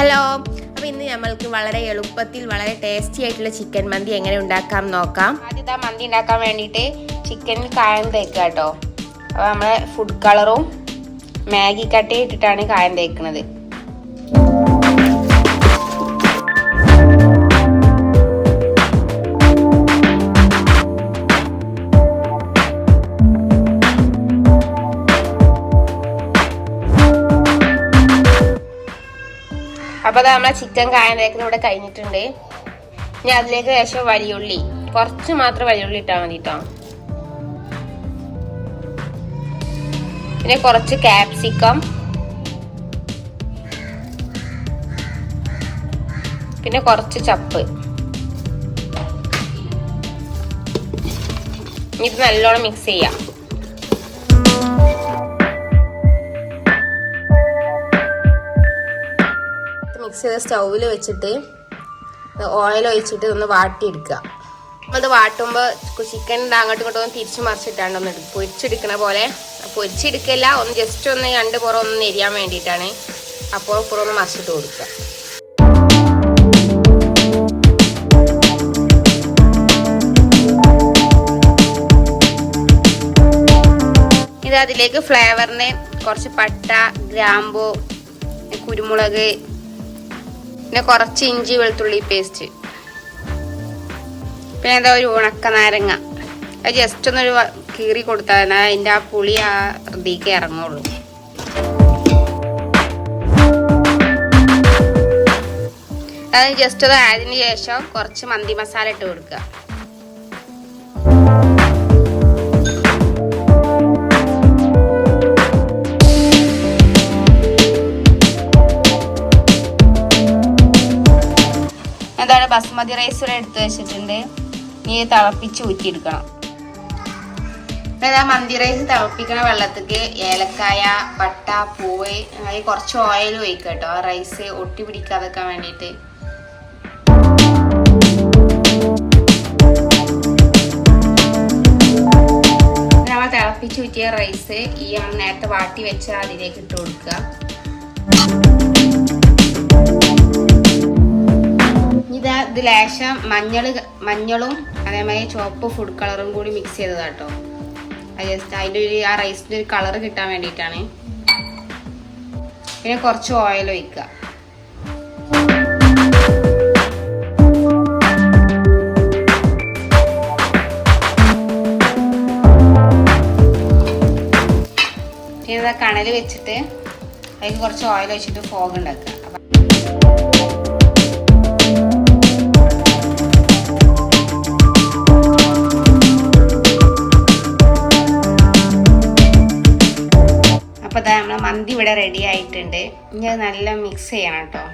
Hello അപ്പോൾ ഇന്ന് നമ്മൾക്ക് വളരെ എളുപ്പത്തിൽ വളരെ ടേസ്റ്റി ആയിട്ടുള്ള ചിക്കൻ മന്തി എങ്ങനെ ഉണ്ടാക്കാം നോക്കാം. ആദ്യം ആ മന്തി ഉണ്ടാക്കാൻ വേണ്ടിയിട്ട് ചിക്കനിൽ കായം തേക്കുക കേട്ടോ. അപ്പോൾ നമ്മൾ ഫുഡ് കളറും മാഗി കട്ടയും ഇട്ടിട്ടാണ് കായം തേക്കുന്നത്. അപ്പോൾ അത് നമ്മളെ ചിക്കൻ കായം ഇവിടെ കഴിഞ്ഞിട്ടുണ്ട്. ഇനി അതിലേക്ക് ശേഷം വലിയുള്ളി. കുറച്ച് മാത്രം വലിയുള്ളി ഇട്ടാൽ മതി കേട്ടോ പിന്നെ കുറച്ച് ക്യാപ്സിക്കം പിന്നെ കുറച്ച് ചപ്പ്. ഇത് നല്ലോണം മിക്സ് ചെയ്യാം. മിക്സ് ചെയ്ത സ്റ്റൗവിൽ വെച്ചിട്ട് ഓയിൽ ഒഴിച്ചിട്ട് ഒന്ന് വാട്ടിയെടുക്കുക. അത് വാട്ടുമ്പോൾ ചിക്കൻ അങ്ങോട്ടും ഇങ്ങോട്ടും ഒന്ന് തിരിച്ചു മറിച്ചിട്ടാണ് ഒന്ന് പൊരിച്ചെടുക്കണ പോലെ. പൊരിച്ചെടുക്കല്ല ഒന്ന് ജസ്റ്റ് ഒന്ന് രണ്ട് പുറം ഒന്ന് നെരിയാൻ വേണ്ടിയിട്ടാണ്. അപ്പോൾ പുറം ഒന്ന് മറിച്ചിട്ട് കൊടുക്കുക. ഇത് അതിലേക്ക് ഫ്ലേവറിന് കുറച്ച് പട്ട ഗ്രാമ്പു കുരുമുളക് പിന്നെ കുറച്ച് ഇഞ്ചി വെളുത്തുള്ളി പേസ്റ്റ് പിന്നെ എന്താ ഒരു ഉണക്ക നാരങ്ങ. അത് ജസ്റ്റ് ഒന്നൊരു കീറി കൊടുത്താൽ അതിന്റെ ആ പുളി ആ ഇതിലേക്ക് ഇറങ്ങുള്ളൂ. അത് ജസ്റ്റ് അത് ആയതിനു ശേഷം കുറച്ച് മന്തി മസാല ഇട്ട് കൊടുക്കുക. എന്താണ് ബസ്മതി റൈസ് ഇവിടെ എടുത്ത് വെച്ചിട്ടുണ്ട്. നീ തിളപ്പിച്ച് ഊറ്റിയെടുക്കണം. മന്തി റൈസ് തിളപ്പിക്കണ വെള്ളത്തേക്ക് ഏലക്കായ പട്ട പൂവ് അതിൽ കുറച്ച് ഓയിൽ ഒഴിക്കുക കേട്ടോ റൈസ് ഒട്ടി പിടിക്കാതെക്കാൻ വേണ്ടിയിട്ട്. നമ്മൾ തിളപ്പിച്ച് ഊറ്റിയ റൈസ് ഈ നേരത്തെ വാട്ടി വെച്ച അതിലേക്ക് ഇട്ട് കൊടുക്കുക. ഇത് ലേശം മഞ്ഞൾ മഞ്ഞളും അതേമാതിരി ചുവപ്പ് ഫുഡ് കളറും കൂടി മിക്സ് ചെയ്തതാട്ടോ അത് ജസ്റ്റ് അതിന്റെ ഒരു ആ റൈസിന്റെ ഒരു കളർ കിട്ടാൻ വേണ്ടിയിട്ടാണ്. പിന്നെ കുറച്ച് ഓയിൽ ഒഴിക്കുക. പിന്നെ കണൽ വെച്ചിട്ട് അതിൽ കുറച്ച് ഓയിൽ ഒഴിച്ചിട്ട് ഫോഗ് ഉണ്ടാക്കുക മന്തി ഇവിടെ റെഡി ആയിട്ടുണ്ട്. ഞാൻ നല്ല മിക്സ് ചെയ്യണം കേട്ടോ.